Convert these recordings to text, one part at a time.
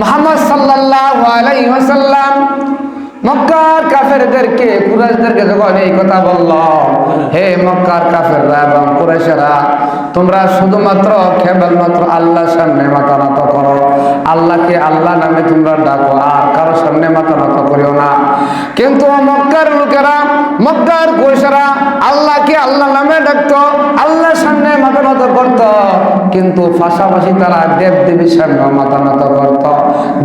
মোহাম্মদ সাল্লাল্লাহু আলাইহি ওয়াসাল্লাম মক্কার কাফেরদেরকে, কুরাইশদেরকে যখন এই কথা বলল, হে মক্কার কাফেররা এবং কুরাইশেরা, তোমরা শুধুমাত্র কেবলমাত্র আল্লাহর সামনে মাথা নত করো। আল্লাহকে আল্লাহ নামে তোমরা ডাকো, আর কারও সামনে মাথা নত করিও না। কিন্তু মক্কার লোকেরা, মক্কার কুরাইশেরা আল্লাহকে আল্লাহ নামে ডাকতো, আল্লাহর সামনে মাথা নত করত। কিন্তু পাশাপাশি তারা দেব দেবীর সামনে মাথা নত করত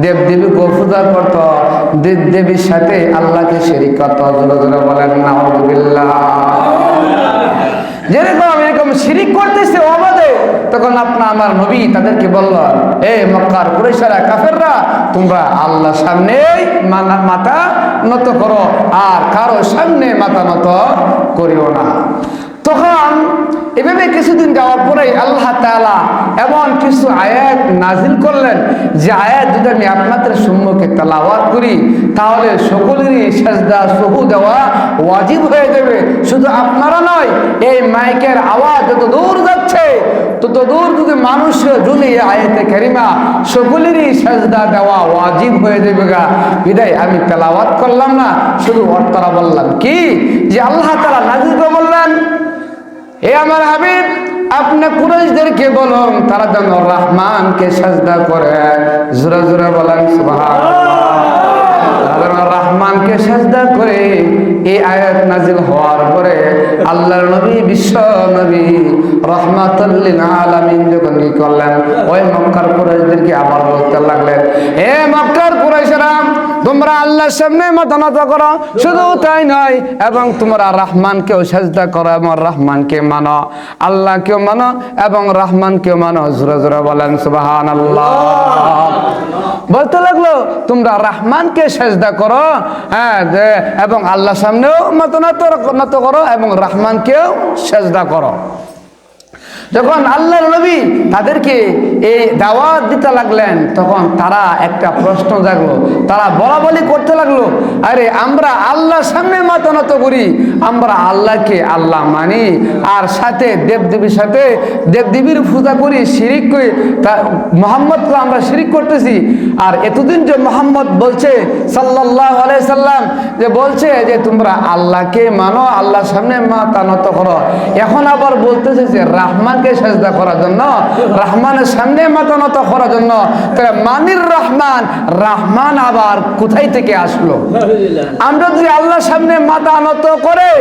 দেব দেবীকে পূজা করত। দেব দেবীর সাথে আল্লাহকে শিরিক করত। জোরে জোরে বলেন, নাউজুবিল্লাহ। যেরকম এরকম শিরিক করতেছে অবাধে, তখন আপনা আমার নবী তাদেরকে বলল, এ মক্কার কুরেশারা কাফেররা, তোমরা আল্লাহ সামনে মাথা নত করো, আর কারও সামনে মাথা নত করিও না। তখন এভাবে কিছুদিন যাওয়ার পরে আল্লাহ তাআলা এমন কিছু আয়াত নাজিল করলেন যে আয়াত যদি আমি আপনাদের সম্মুখে তালাওয়াত করি, তাহলে সকলেরই সাজদা সহু দেওয়া ওয়াজিব হয়ে যাবে। শুধু আপনারা নয়, এই মাইকের আওয়াজ যত দূর যাচ্ছে, তত দূর যদি মানুষ জুলি আয়াতে কারিমা, সকলেরই সাজদা দেওয়া ওয়াজিব হয়ে যাবে গা। বিদায়, আমি তেলাওয়াত করলাম না, শুধু অর্থরা বললাম কি? যে আল্লাহ তালা নাজিল বললেন এ আমার হাবিব, আপনি কুরাইশদেরকে বলুন, তারা যেন রহমানকে সাজদা করে। জোরে জোরে বলেন রহমানকে সাজদা করে। এই আয়াত নাজিল হওয়ার পরে আল্লাহর নবী, বিশ্ব নবী রহমাতুল্লিল আলামিন যখন কি করলেন, ওই মক্কার কুরাইশদেরকে আবার বলতে লাগলেন হে মক্কার কুরাইশরা তোমরা আল্লাহর সামনে মাথা নত করো। শুধু তাই নয়, এবং তোমরা রহমানকেও সাজদা করো এবং রহমানকে মানো। আল্লাহকেও মানো এবং রহমানকেও মানো। জোরে জোরে বলেন সুবাহান আল্লাহ বলতে লাগল, তোমরা রহমানকে সেজদা করো হ্যাঁ এবং আল্লাহ সামনেও মত নত নত করো এবং রহমানকেও সেজদা করো। যখন আল্লাহ নবী তাদেরকে এই দাওয়াত দিতে লাগলেন, তখন তারা একটা প্রশ্ন জাগলো। তারা বলা বলি করতে লাগল, আরে, আমরা আল্লাহর সামনে মাতানত করি, আমরা আল্লাহকে আল্লাহ মানি, আর সাথে দেবদেবীর সাথে দেবদেবীর পূজা করি, শিরিক করি, তা মোহাম্মদকে আমরা শিরিক করতেছি। আর এতদিন যে মোহাম্মদ বলছে সাল্লাহ সাল্লাম, যে বলছে যে, তোমরা আল্লাহকে মানো, আল্লাহর সামনে মাথা নত করো। এখন আবার বলতেছে যে রহমানকে সেজদা করার জন্য রহমানের সামনে মাথা নত করার জন্য তাহলে মানির রহমান রহমান আবার কোথায় থেকে আসলো? আমরা যদি আল্লাহর সামনে মাথা নত করে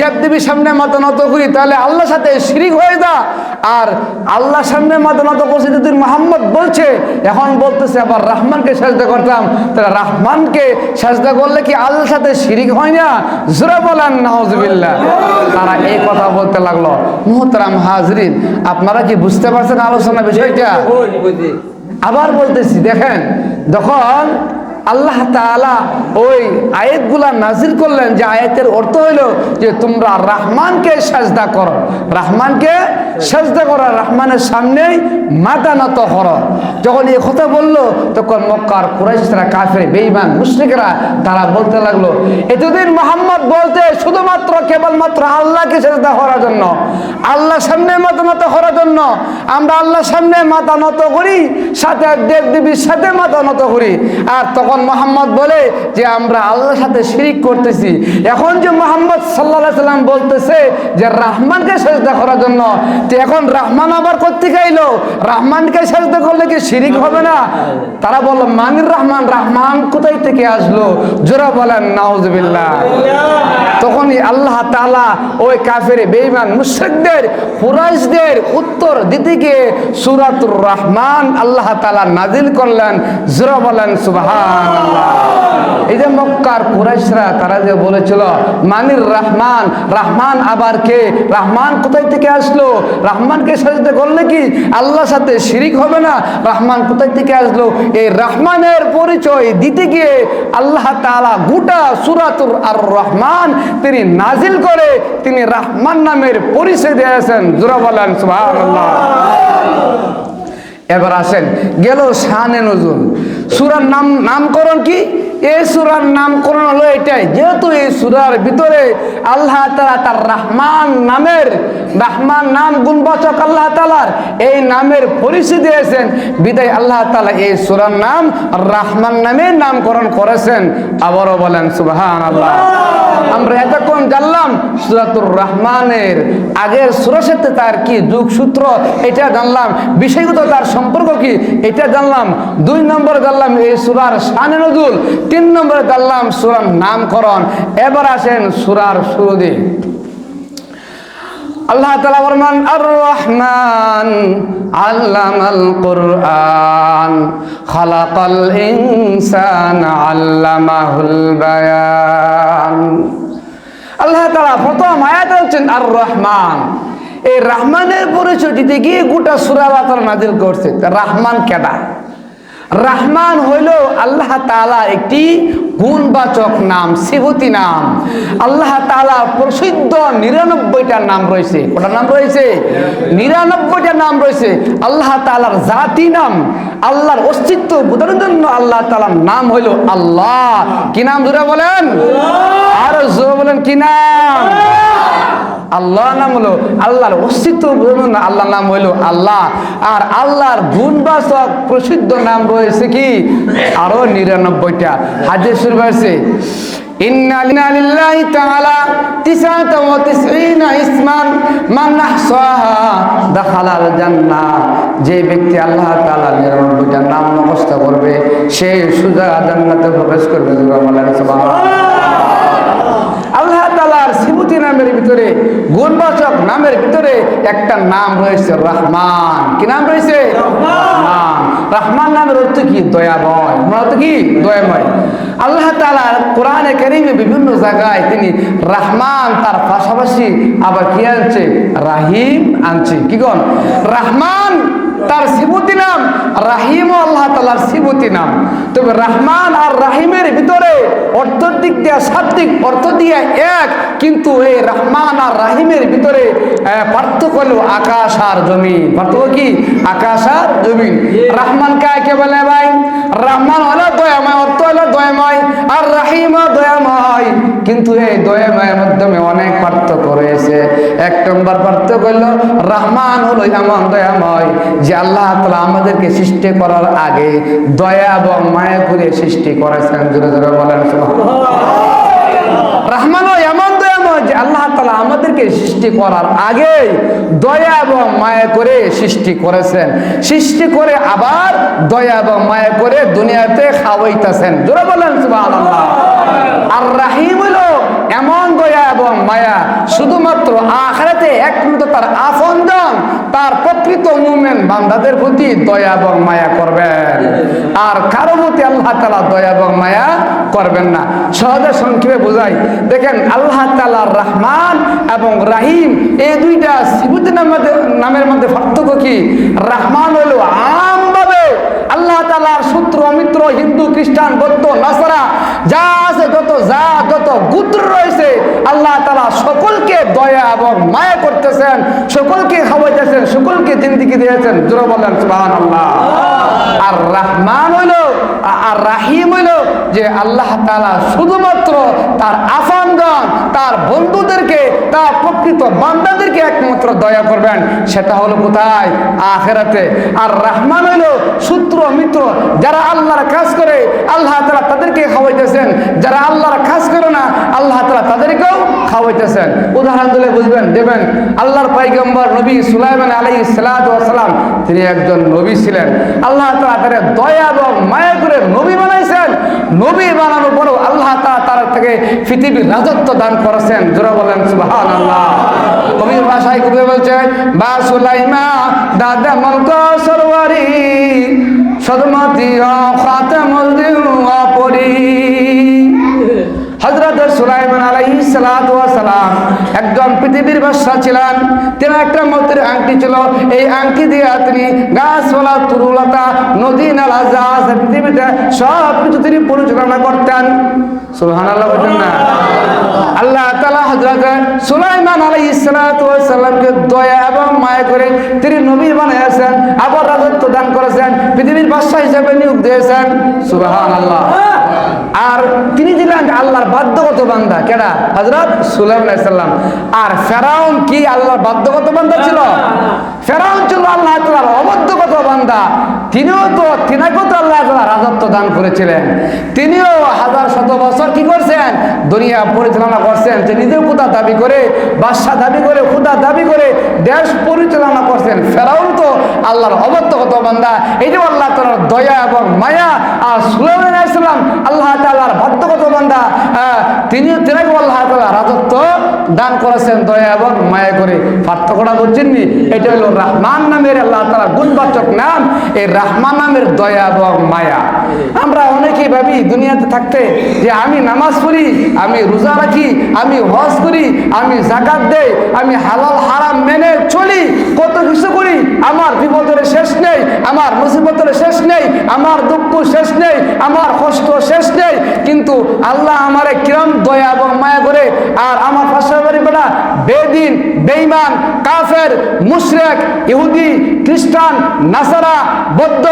দেবদেবীর সামনে মাথা নত করি তাহলে আল্লাহর সাথে শিরিক হয়ে যা আর আল্লাহর সামনে মাথা নত করছে যদি মোহাম্মদ বলছে এখন বলতেছে আবার রাহমানকে সাজদা করতাম তাহলে রাহমানকে সাজদা করলে কি আল্লাহর সাথে শিরিক হয় না জোরে বলেন নাহজবিল্লাহ তারা এই কথা বলতে লাগল মুহতারাম হাজরিন আপনারা কি বুঝতে পারছেন আলোচনা বিষয়টা আবার বলতেছি দেখেন যখন আল্লাহ তাআলা ওই আয়াতগুলা নাজিল করলেন যে আয়াতের অর্থ হইল যে তোমরা রহমানকে সাজদা করো। রহমানকে সাজদা করো রহমানের সামনেই মাথা করো। যখন এই কথা বলল, তখন মক্কার কুরাইশরা, কাফের, বেঈমান, মুশরিকরা তারা বলতে লাগল, এতদিন মোহাম্মদ বলতে শুধুমাত্র কেবলমাত্র আল্লাহকে সাজদা করার জন্য আল্লাহ সামনে মাথা নত করার জন্য, আমরা আল্লাহ সামনে মাথা নত করি, সাথে দেব দেবীর সাথে মাথা নত করি, আর তখন মোহাম্মদ বলে যে, আমরা আল্লাহর সাথে শিরিক করতেছি। এখন যে মোহাম্মদ সাল্লাহ সাল্লাম বলতেছে যে, রাহমানকে সেজদা করার জন্য। তো এখন রাহমান আবার করতে গাইলো রাহমানকে সেজদা করলে কি শিরিক হবে না? তারা বলল, মানির রহমান, রাহমান কোথায় থেকে আসলো? জোরা বলেন, নাউজবিল্লাহ। তখনই আল্লাহ তালা ওই কাফের, বেঈমান মুশরিকদের, কুরাইশদের উত্তর দিতে গিয়ে সূরাতুর রহমান আল্লাহ তাআলা নাজিল করলেন। জোরা বলেন সুবহানাল্লাহ এই যে মক্কার কুরাইশরা, তারা যে বলেছিল, মানির রহমান রহমান আবার কে? রহমান কোথায় থেকে আসলো? রহমানকে সাজতে করলে কি? আল্লাহর সাথে শিরিক হবে না? রহমান কোথায় থেকে আসলো? এই রহমানের পরিচয় দিতে গিয়ে আল্লাহ তাআলা গোটা সুরাতুর আর রহমান তিনি নাজিল করে, তিনি রহমান নামের পরিচয় দিয়েছেন জোরা বলেন, সুবহানাল্লাহ। এবার আসেন, গেল শানে নজুল। সুরার নাম নামকরণ কি? এই সুরার নামকরণ হলো এটাই। যেহেতু এই সুরার ভিতরে আল্লাহ তালা তার রাহমান নামের, রাহমান নাম গুণবাচক আল্লাহ তালার এই নামের পরিচয় দিয়েছেন। বিদায় আল্লাহ তালা এই সুরার নাম, রাহমান নামে নামকরণ করেছেন। আবারও বলেন সুবাহান আল্লাহ আমরা এতক্ষণ জানলাম সুরাতুর রহমানের আগের সুরের সাথে তার কি যুগসূত্র, এটা জানলাম। বিষয়গত তার সম্পর্ক কি, এটা জানলাম। দুই নম্বর জানলাম এই সুরার শানে নজুল। তিন নম্বরে জানলাম সুরার নামকরণ। এবার আসেন সুরার শুরুদি আল্লাহ তালা বরমান আর রহমান আল্লামাল কুরআন, খালাকাল ইনসান আল্লামাহুল বায়ান। আল্লাহ তালা প্রথম আয়াত হচ্ছেন আর রহমান এই রহমানের পরিচয় দিতে গিয়ে গোটা সুরাবাতর নাজিল করছে। রহমান কেডা? রহমান হইল আল্লাহ তালা একটি গুণবাচক নাম সিভূতি নাম। আল্লাহ তালা প্রসিদ্ধ নিরানব্বইটা নাম রয়েছে। কটা নাম রয়েছে? নিরানব্বইটা নাম রয়েছে। আল্লাহ তালার জাতি নাম, আল্লাহর অস্তিত্ব বোঝানোর জন্য আল্লাহ তালার নাম হইল আল্লাহ। কি নাম জোরে বলেন? আর জোরে বলেন, কি নাম? আল্লাহ নাম হলো আল্লাহর অস্তিত্ব আল্লাহ নাম হইল আল্লাহ। আর আল্লাহর গুণবাচক প্রসিদ্ধ নাম রয়েছে কি? আরও নিরানব্বইটা। হাজির শুরু হয়েছে যে ব্যক্তি আল্লাহ তাআলা নিরানব্বইটা নাম মুখস্থ করবে, সে সুজা জান্নাতে প্রবেশ করবে। সিমুতি নামের ভিতরে, গুণবাচক নামের ভিতরে একটা নাম রয়েছে রহমান। কি নাম রয়েছে? রহমান। নামের অর্থ কি? দয়াময়। অর্থ কি? দয়াময়। আল্লাহ তালার কোরআনে কারিমে বিভিন্ন জায়গায় তিনি রহমান তার পাশাপাশি আবার কি আনছে? রাহিম আনছে। কি কন রহমান তার সিবুতি নাম রাহিম আল্লাহ তালার সিবুতি নাম। তবে রহমান আর রাহিমের ভিতরে অর্থের দিক দিয়ে শাব্দিক অর্থ দিয়ে এক, কিন্তু এই রহমান আর রাহিমের ভিতরে পার্থক্য হলো আকাশ আর জমিন। পার্থক্য কি? আকাশ আর জমিন। রহমান কাকে বলে ভাই? রহমান হলো দয়াময়, অর্থ হলো দয়াময়, আর রাহিম দয়াময়। কিন্তু এই দয়াময়ের মাধ্যমে অনেক পার্থক্য রয়েছে। এক নম্বর পার্থক্য হলো, রহমান হলো এমন দয়াময় যে আল্লাহ তালা আমাদেরকে সৃষ্টি করার আগে দয়া এবং মায়া করে সৃষ্টি করেছেন, জোরে জোরে বলেন এমন যে আল্লাহ তালা আমাদেরকে সৃষ্টি করার আগে দয়া এবং মায়া করে সৃষ্টি করেছেন। সৃষ্টি করে আবার দয়া এবং মায়া করে দুনিয়াতে খাওয়াইতেছেন। জোরে বলেন আর রাহিম দয়া এবং মায়া, শুধুমাত্র আখরাতে একমাত্র তার আফনজন তার প্রকৃত মুমেন বান্দাদের প্রতি দয়া এবং মায়া করবেন। আর কারও প্রতি আল্লাহ তালা দয়া এবং মায়া করবেন না। সহজে সংক্ষেপে বোঝাই, দেখেন আল্লাহ তালা রহমান এবং রাহিম, এই দুইটা সিবুদ্দ নামের মধ্যে পার্থক্য কি? রহমান হলো আমভাবে আল্লাহ তালার সূত্র মিত্র হিন্দু, খ্রিস্টান, বৌদ্ধ, নাসারা, যা আছে, যত যা, যত গুত্র রয়েছে, আল্লাহ তালা সকলকে দয়া এবং মায়া করতেছেন, সকলকে খাওয়াইতেছেন, সকলকে জিন্দিগি দিয়েছেন। জোর বলেন সুবাহ আল্লাহ আর রহমান হইল আর রাহিম হইল যে আল্লাহ তালা শুধুমাত্র তার আফানগণ, তার বন্ধুদেরকে, তার প্রকৃত বান্দাদেরকে একমাত্র দয়া করবেন। সেটা হলো কোথায়? আখেরাতে। আর রাহমান হইল সূত্র মিত্র, যারা আল্লাহর কাজ করে, আল্লাহ তালা তাদেরকে খাওয়াইতেছেন। যারা আল্লাহর কাজ করে না, আল্লাহ তালা তাদেরকেও খাওয়াইতেছেন। উদাহরণ দিলে বুঝবেন, দেবেন, আল্লাহর পাইগম্বর নবী সুলাইমান আলাই সালাম, তিনি একজন নবী ছিলেন। আল্লাহ তালা তাদের দয়া এবং মায়া করে নবী বানাইছেন। নবী বানানোর পরেও আল্লাহ তার থেকে পৃথিবীর রাজত্ব দান করেছেন। জোরা বলেন সুবাহান আল্লাহ কবির ভাষায় কবি বলছেন বা সুলাইমা, দাদা মলক সরওয়ারি সদমতি খাতামুল দিওয়া পরি হজরত সুলাইমান ওয়া সালাম একজন পৃথিবীর বাদশা ছিলেন। তিনি একটা মতের আংটি ছিল। এই আংটি দিয়ে তিনি গাছপালা, তরুলতা, নদী, নালা, জাহাজ পৃথিবীতে সব কিছু তিনি পরিচালনা করতেন। সুবহানাল্লাহ বলেন না? আল্লাহ তাআলা হযরত সুলাইমান ওয়া সালামকে দয়া এবং মায়া করে তিনি নবী বানিয়েছেন, আবার রাজত্ব দান করেছেন, পৃথিবীর বাদশা হিসেবে নিয়োগ দিয়েছেন। সুবহানাল্লাহ। আর তিনি ছিলেন আল্লাহর বাধ্যগত বান্দা। কেডা? হজরত সুলাইসাল্লাম আর ফেরাউন কি আল্লাহর বাধ্যগত বান্দা ছিল? ফেরাউন ছিল আল্লাহ তালার অবদ্ধগত বান্দা। তিনিও তো, তিনাকেও তো আল্লাহ রাজত্ব দান করেছিলেন। তিনিও হাজার শত বছর কি করছেন? দুনিয়া পরিচালনা করছেন, যে নিজের খুদা দাবি করে, বাদশাহ দাবি করে খুদা দাবি করে দেশ পরিচালনা করছেন। ফেরাউন তো আল্লাহর অবদ্ধগত বান্দা। এই যে আল্লাহ তালার দয়া এবং মায়া আর সুলাইমান ইসলাম আল্লাহ তালার বাধ্যগত বান্দা তিনিও তিনাকে আল্লাহ তালা রাজত্ব দান করেছেন দয়া এবং মায়া করে। পার্থক্যটা বুঝছেন এটা হলো রাহমান নামের আল্লাহ তালা গুণবাচক নাম। এই রাহমান নামের দয়া এবং মায়া। আমরা অনেকেই ভাবি দুনিয়াতে থাকতে যে আমি নামাজ পড়ি, আমি রোজা রাখি, আমি হজ করি, আমি জাকাত দেই, আমি হালাল হারাম মেনে চলি, কত কিছু আমার বিপদের শেষ নেই, আমার মুসিবতের শেষ নেই, আমার দুঃখ শেষ নেই, আমার কষ্ট শেষ নেই, কিন্তু আল্লাহ আমারে কিরম দয়া এবং মায়া করে আর আমার পাশাপাশি বেটা বেদিন বেইমান কাফের, মুশরেক, ইহুদি, খ্রিস্টান, নাসারা, বৌদ্ধ,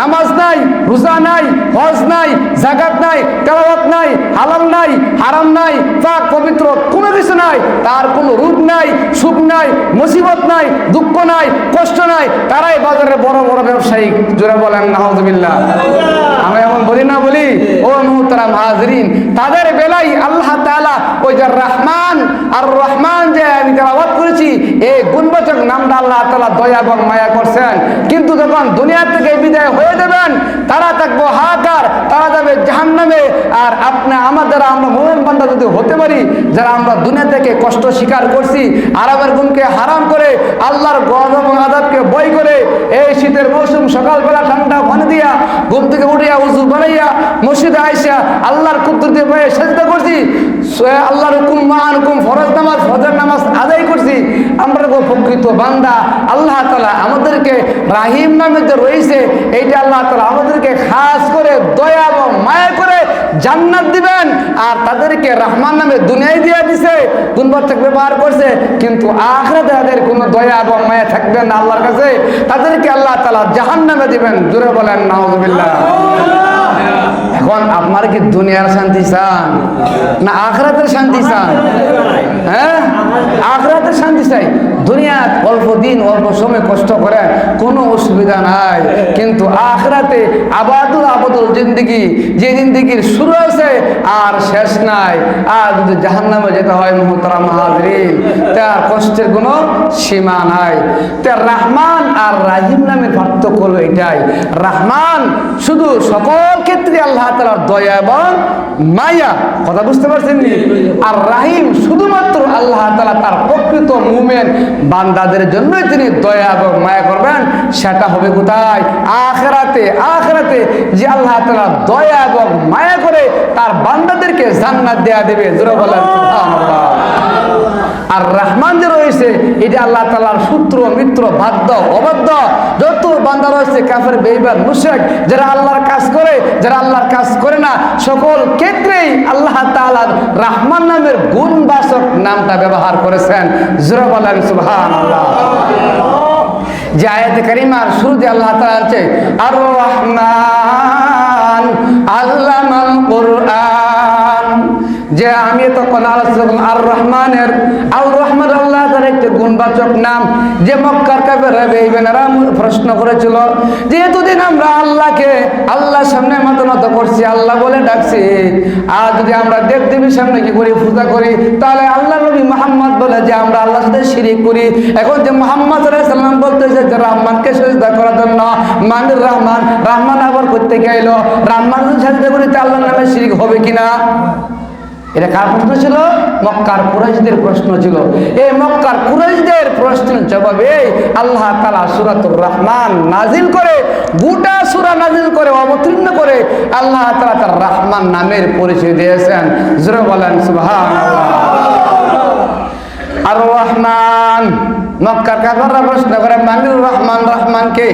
নামাজ নাই, রোজা নাই, হজ নাই জাকাত নাই, তেলাওয়াত নাই, হালাল নাই, হারাম নাই, পাক, পবিত্র, কোনো কিছু নাই। তার কোনো রূপ নাই, সুখ নাই, মুসিবত নাই, দুঃখ নাই, কষ্ট নাই। তারাই বাজারে বড় বড় ব্যবসায়ী, জোরে বলেন নাহজবিল্লাহ আমি এমন বলি না বলি? ও মুহতারাম হাজরিন, তাদের বেলাই আল্লাহ তাআলা ওই যে রহমান, আর রহমান যে আমি এই গুণবাচক নামটা আল্লাহ তালা দয়া এবং মায়া করছেন। কিন্তু যখন দুনিয়া থেকে বিদায় হয়ে দেবেন তারা থাকব হাহাকার, তারা যাবে জাহান্নামে। আর আপনি আমার দ্বারা আমরা মোমেন বান্দা যদি হতে পারি, যারা আমরা দুনিয়া থেকে কষ্ট স্বীকার করছি আরামের গুণকে হারাম করে আল্লাহর গজ এবং আদাবকে বই করে এই শীতের মৌসুম সকালবেলা ঠান্ডা পানি দিয়া, ঘুম থেকে উঠিয়া উজু বানাইয়া মসজিদে আইসা আল্লাহর দিয়ে বয়ে সেজদা করছি আল্লাহর হুকুম মান হুকুম, ফরজ নামাজ, ফজর নামাজ আদায় করছি। আমরা গো প্রকৃত বান্দা, আল্লাহ তালা আমাদেরকে রাহিম নামে যে রয়েছে, এইটা আল্লাহ তালা আমাদেরকে খাস করে দয়া এবং মায়া করে জান্নাত দিবেন আর তাদেরকে রহমান নামে দুনিয়ায় দিয়ে দিছে গুণবাচক ব্যবহার করছে, কিন্তু আখরে তাদের কোনো দয়া এবং মায়া থাকবে না আল্লাহর কাছে। তাদেরকে আল্লাহ তালা জাহান নামে দিবেন জুড়ে বলেন, নাউজুবিল্লাহ। এখন আপনার কি দুনিয়ার শান্তি চান? না আখরাতের শান্তি চান? হ্যাঁ? আখরাতের শান্তি চাই। দুনিয়া অল্প দিন, অল্প সময় কষ্ট করে কোনো অসুবিধা নাই। কিন্তু আখরাতে আবাদুল আবাদুল জিন্দিগি, যে জিন্দিগির শুরু আছে আর শেষ নাই। আর যদি জাহান নামে যেতে হয়, মোহতারাম হাজরিন, তার কষ্টের কোনো সীমা নাই। তার রাহমান আর রাহিম নামের পার্থক্য হলো এটাই। রহমান শুধু সকল ক্ষেত্রে আল্লাহ তালার দয়া এবং মায়া। কথা বুঝতে পারছেন? আর রাহিম শুধুমাত্র আল্লাহ তালা তার প্রকৃত মুমেন বান্দাদের জন্যই তিনি দয়া এবং মায়া করবেন, সেটা হবে কোথায় আখেরাতে আখেরাতে যে আল্লাহ তালা দয়া এবং মায়া করে তার বান্দাদেরকে জান্নাত দেয়া দেবে জোরে বলেন। আর রহমান যে রয়েছে, এটা আল্লাহ তালার সূত্র মিত্র, বাধ্য, অবাধ্য। যত বান্দা রয়েছে, কাফের বেইবার মুশেক যারা আল্লাহর কাজ করে, যারা আল্লাহর কাজ করে না, সকল ক্ষেত্রেই আল্লাহ তালার রহমান নামের গুণবাচক নামটা ব্যবহার করেছেন। জোরা সুবহান যে আয়াত কারিমার শুরুতে আল্লাহ তাআলা আছে আর রহমান যে আমি তখন আর রহমানের আল রহমান আল্লাহ তার একটি গুণবাচক নাম, যে মক্কার কাপের বেইবেনারা প্রশ্ন করেছিল, যে এতদিন আমরা আল্লাহকে, আল্লাহর সামনে মাথা করছি, আল্লাহ বলে ডাকছি, আর যদি আমরা দেব দেবীর সামনে কি করি, পূজা করি, তাহলে আল্লাহ নবী মোহাম্মদ বলে যে আমরা আল্লাহর সাথে শিরিক করি। এখন যে মোহাম্মদ সাল্লাম বলতেছে যে রহমানকে সজদা করার জন্য মানির রহমান রহমান আবার করতে গেল রহমান সাজদা করি আল্লাহর নামে শিরিক হবে কিনা? এটা কার প্রশ্ন ছিল? মক্কার কুরাইশদের প্রশ্ন ছিল। এই মক্কার কুরাইশদের প্রশ্নের জবাবে আল্লাহ তালা সুরাতুর রহমান নাজিল করে, গোটা সুরা নাজিল করে, অবতীর্ণ করে আল্লাহ তালা তার রহমান নামের পরিচয় দিয়েছেন। জোরে বলেন সুবহান আর রহমান। মক্কার কাফাররা প্রশ্ন করে, মানির রহমান রহমান কে?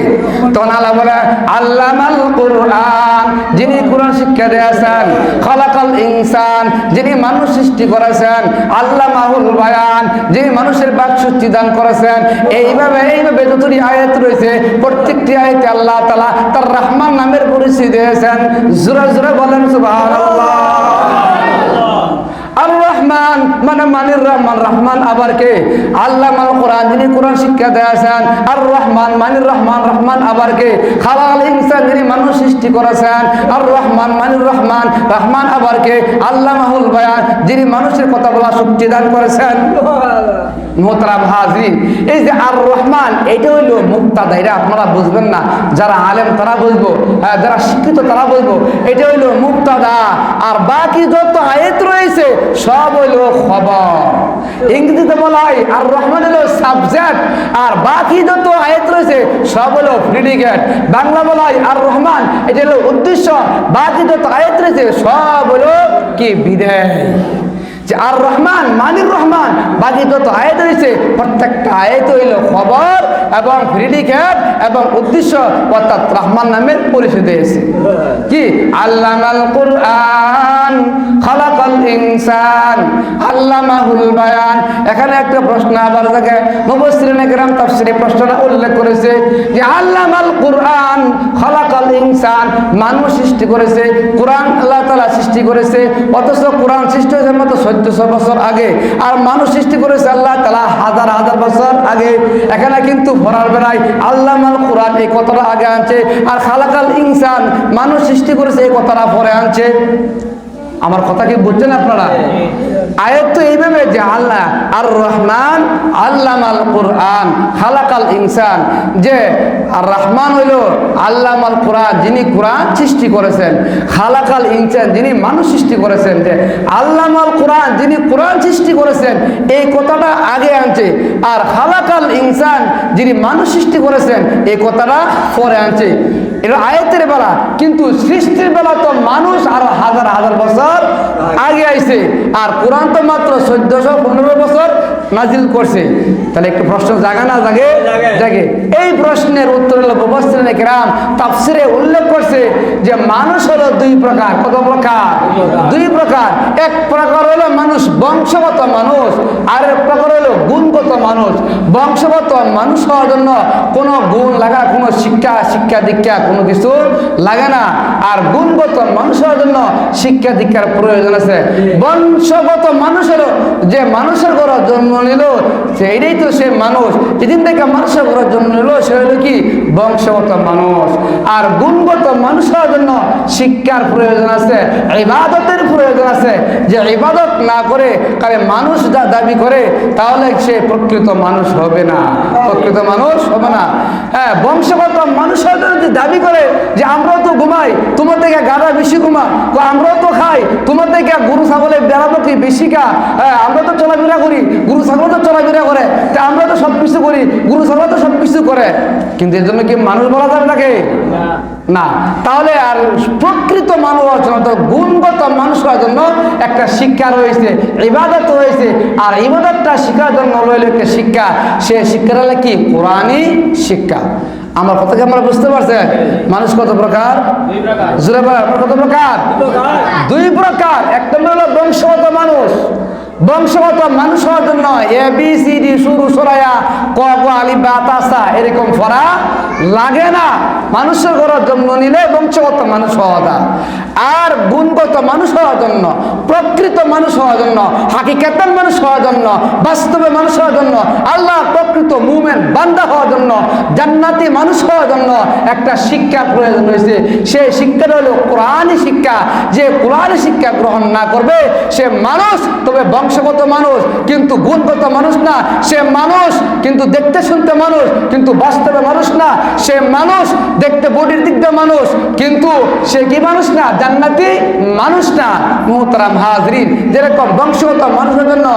তখন আল্লাহ বলে, আল্লামাল কোরআন, যিনি কোরআন শিক্ষা দিয়েছেন, খালাকাল ইনসান, যিনি মানুষ সৃষ্টি করেছেন আল্লাহ মাহুল বায়ান, যিনি মানুষের বাক শক্তি দান করেছেন। এইভাবে এইভাবে যতটি আয়াত রয়েছে, প্রত্যেকটি আয়াতে আল্লাহ তালা তার রহমান নামের পরিচয় দিয়েছেন। জোরে জোরে বলেন, সুবহানাল্লাহ। রহমান মানে মানির রহমান রহমান আবার কে? আল্লাহ মানে কোরআন, যিনি কোরআন শিক্ষা দিয়েছেন, আর রহমান, মানির রহমান রহমান আবার কে? খালাল ইনসান যিনি মানুষ সৃষ্টি করেছেন, আর রহমান, মানির রহমান রহমান আবার কে? আল্লাহ মাহুল বায়ান যিনি মানুষের কথা বলা শক্তি দান করেছেন। এটা হইল আপনারা বুঝবেন না। যারা তারা হ্যাঁ, যারা শিক্ষিত তারা বুঝব। এটা হইল মুক্তাদা। আর বাকি রয়েছে সব হইল ইংরেজিতে আর রহমান হলো সাবজেক্ট। আর বাকি যত আয়াত রয়েছে সব হলো বাংলা বলা আর রহমান এটা হলো উদ্দেশ্য। বাকি যত আয়াত রয়েছে সব হলো কি? বিদেয়। যে আর রহমান, মানির রহমান বাকি যত আয়াত রয়েছে, প্রত্যেকটা আয়াত হইল খবর এবং প্রিডিকেট এবং উদ্দেশ্য, অর্থাৎ রহমান নামের পরিচয় দিয়েছে। কি? আল্লামাল কুরআন, খালাকাল ইনসান, আল্লামাহুল বায়ান। এখানে একটা প্রশ্ন আবার দেখে মুফাসসিরিনে কেরাম তাফসীরে প্রশ্নটা উল্লেখ করেছে যে আল্লামাল কুরআন, খালাকাল ইনসান, মানুষ সৃষ্টি করেছে, কোরআন আল্লাহ তাআলা সৃষ্টি করেছে, অথচ কোরআন সৃষ্টি হয়েছে চোদ্দশো বছর আগে, আর মানুষ সৃষ্টি করেছে আল্লাহ তালা হাজার হাজার বছর আগে। এখানে কিন্তু পড়ার বেলায় আল্লামাল কোরআন এই কথাটা আগে আনছে, আর খালাকাল ইনসান, মানুষ সৃষ্টি করেছে এই কথাটা পরে আনছে। আমার কথা কি বুঝছেন আপনারা? আয়াত তো এইভাবে যে আল্লাহ আর রহমান আল্লাম আল কোরআন, খালাকাল ইনসান, যে আর রহমান হইল আল্লাম আল কোরআন, যিনি কোরআন সৃষ্টি করেছেন। খালাকাল ইনসান, যিনি মানুষ সৃষ্টি করেছেন, যে আল্লাম আল কোরআন, যিনি কোরআন সৃষ্টি করেছেন, এই কথাটা আগে আনছে। আর খালাকাল ইনসান, যিনি মানুষ সৃষ্টি করেছেন, এই কথাটা পরে আনছে। এটা আয়াতের বেলা, কিন্তু সৃষ্টির বেলা তো মানুষ আরও হাজার হাজার বছর আগে আইছে। আর কোরআন তো মাত্র চোদ্দশো পনেরো বছর নাজিল করছে। তাহলে একটু প্রশ্ন জাগা না জাগে? জাগে। এই প্রশ্নের উত্তর হলো মুফাসসিরিনে কেরাম তাফসিরে উল্লেখ করছে যে মানুষ হলো দুই প্রকার। কত প্রকার? দুই প্রকার। এক প্রকার হলো মানুষ বংশগত মানুষ আর এক প্রকার হলো গুণগত মানুষ। বংশগত মানুষ হওয়ার জন্য কোনো গুণ লাগা কোনো শিক্ষা শিক্ষা দীক্ষা কোনো কিছু লাগে না। আর গুণগত মানুষ হওয়ার জন্য শিক্ষা দীক্ষার প্রয়োজন আছে। বংশগত মানুষ হলো যে মানুষের ঘর জন্ম নিল, সেইটাই তো সে মানুষ। যেদিন থেকে মানুষের ঘর জন্ম নিল, সে হলো কি? বংশগত মানুষ। আর গুণগত মানুষ হওয়ার জন্য শিক্ষার প্রয়োজন আছে, ইবাদতের প্রয়োজন আছে। যে ইবাদত না করে কারে মানুষ যা দাবি করে, তাহলে সে প্রকৃত মানুষ হবে না। প্রকৃত মানুষ হবে না। হ্যাঁ বংশগত মানুষের যদি দাবি করে যে, আমরাও তো ঘুমাই, তোমার থেকে গাড়া বেশি ঘুমা আমরাও তো খাই তোমার থেকে গরু ছাগলে বেড়াবো কি বেশি কা? আমরা তো চলাফেরা করি গরু ছাগল তো চলাফেরা করে। তা আমরা তো সব কিছু করি গরু ছাগল তো সব কিছু করে। কিন্তু এর জন্য কি মানুষ বলা যাবে নাকি? না। তাহলে আর প্রকৃত মানুষ জন্য গুণগত মানুষ হওয়ার জন্য একটা শিক্ষা রয়েছে ইবাদত রয়েছে। আর ইবাদতটা শেখার জন্য রইল একটা শিক্ষা। সে শিক্ষাটা হলো কি? কোরআনই শিক্ষা। আমার কথা কি আমরা বুঝতে পারছেন? মানুষ কত প্রকার? কত প্রকার? প্রকার। দুই প্রকার। এক নম্বর হলো বংশগত মানুষ। বংশগত মানুষ হওয়ার জন্য এ, বি সি ডি শুরু সরাইয়া ক ক আলি, বা তাসা এরকম ফরা লাগে না। মানুষের ঘরের জন্ম নিলে বংশগত মানুষ হওয়া যায় আর গুণগত মানুষ হওয়ার জন্য, প্রকৃত মানুষ হওয়ার জন্য হাকিকাতান মানুষ হওয়ার জন্য, বাস্তবে মানুষ হওয়ার জন্য, আল্লাহ প্রকৃত মুভমেন্ট বান্দা হওয়ার জন্য, জান্নাতি মানুষ হওয়ার জন্য একটা শিক্ষা প্রয়োজন হয়েছে সেই শিক্ষাটা হলো কোরআনই শিক্ষা। যে কোরআনই শিক্ষা গ্রহণ না করবে, সে মানুষ, তবে বংশগত মানুষ, কিন্তু গুণগত মানুষ না। সে মানুষ, কিন্তু দেখতে শুনতে মানুষ, কিন্তু বাস্তবে মানুষ না। সে মানুষ, দেখতে বডির দিক দিয়ে মানুষ, কিন্তু সে কি মানুষ না? জান্নাতি মানুষ না। মোহতারাম হাজরিন, যেরকম বংশগত মানুষের জন্য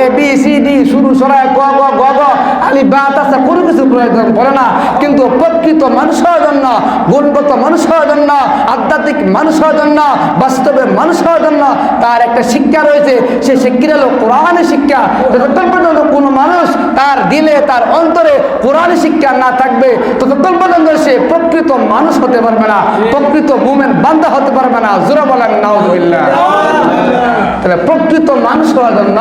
এ বি সি ডি শুরু সরাই ক, গ গ গ, আলি, বা তাসা কোনো কিছু প্রয়োজন পড়ে না। কিন্তু প্রকৃত মানুষ হওয়ার জন্য, গুণগত মানুষ হওয়ার জন্য, আধ্যাত্মিক মানুষের জন্য, বাস্তবে মানুষ হওয়ার জন্য তার একটা শিক্ষা রয়েছে। সে শিক্ষাটা হলো কোরআনের শিক্ষা যতক্ষণ পর্যন্ত কোনো মানুষ তার দিলে, তার অন্তরে কোরআন শিক্ষা না থাকবে ততক্ষণ পর্যন্ত সে প্রকৃত মানুষ হতে পারবে না, প্রকৃত মুমেন বান্ধা হতে পারবে না। জোরা বলেন, নাউজুবিল্লাহ। তাহলে প্রকৃত মানুষ হওয়ার জন্য,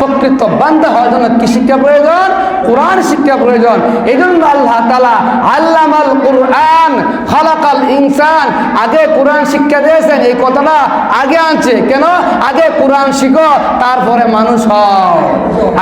প্রকৃত বান্ধা হওয়ার জন্য কি শিক্ষা প্রয়োজন? কোরআন শিক্ষা প্রয়োজন। এই জন্য আল্লাহ তালা আল্লামাল কোরআন, খালাকাল ইনসান, আগে কোরআন শিক্ষা দিয়েছেন, এই কথাটা আগে আনছে। কেন? আগে কোরআন শিখো, তারপরে মানুষ হও।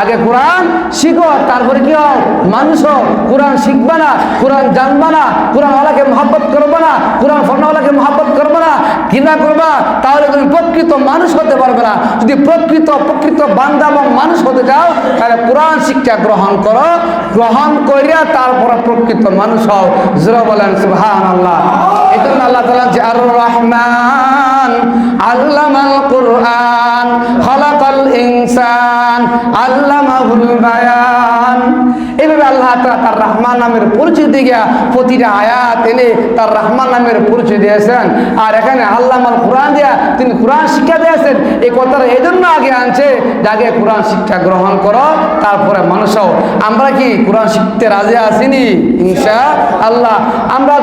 আগে কোরআন শিখো, তারপরে কি হও? মানুষ হও। কোরআন শিখবা না, কোরআন জানবা না কোরআন ওয়ালাকে মহাব্বত করবে না কোরআন ফর্নাওয়ালাকে মহাব্বত করবে না, ঘৃণা করবা, তাহলে তুমি প্রকৃত মানুষ হতে পারবে না। যদি প্রকৃত প্রকৃত বান্দা এবং মানুষ হতে চাও, তাহলে কোরআন শিক্ষা গ্রহণ করো গ্রহণ করিয়া তারপরে প্রকৃত মানুষ হও। জোরা বলেন সুহান আল্লাহ এই জন্য আল্লাহ তালা যে আর রহমান আল্লামাল কোরআন, খলাকাল ইনসান, আল্লামাহুল বায়ান। এইভাবে আল্লাহ তার রহমান নামের পরিচয় দিয়ে প্রতিটা আয়াত এনে তার রহমান নামের পরিচয় দিয়েছেন। আর এখানে আল্লাহ মাল কোরআন দিয়া তিনি কোরআন শিক্ষা দিয়েছেন। এই কথাটা এই জন্য আগে আনছে আগে কোরআন শিক্ষা গ্রহণ করো, তারপরে মানুষও আমরা কি কোরআন শিখতে রাজি আসিনি ইনশা আল্লাহ। আমরা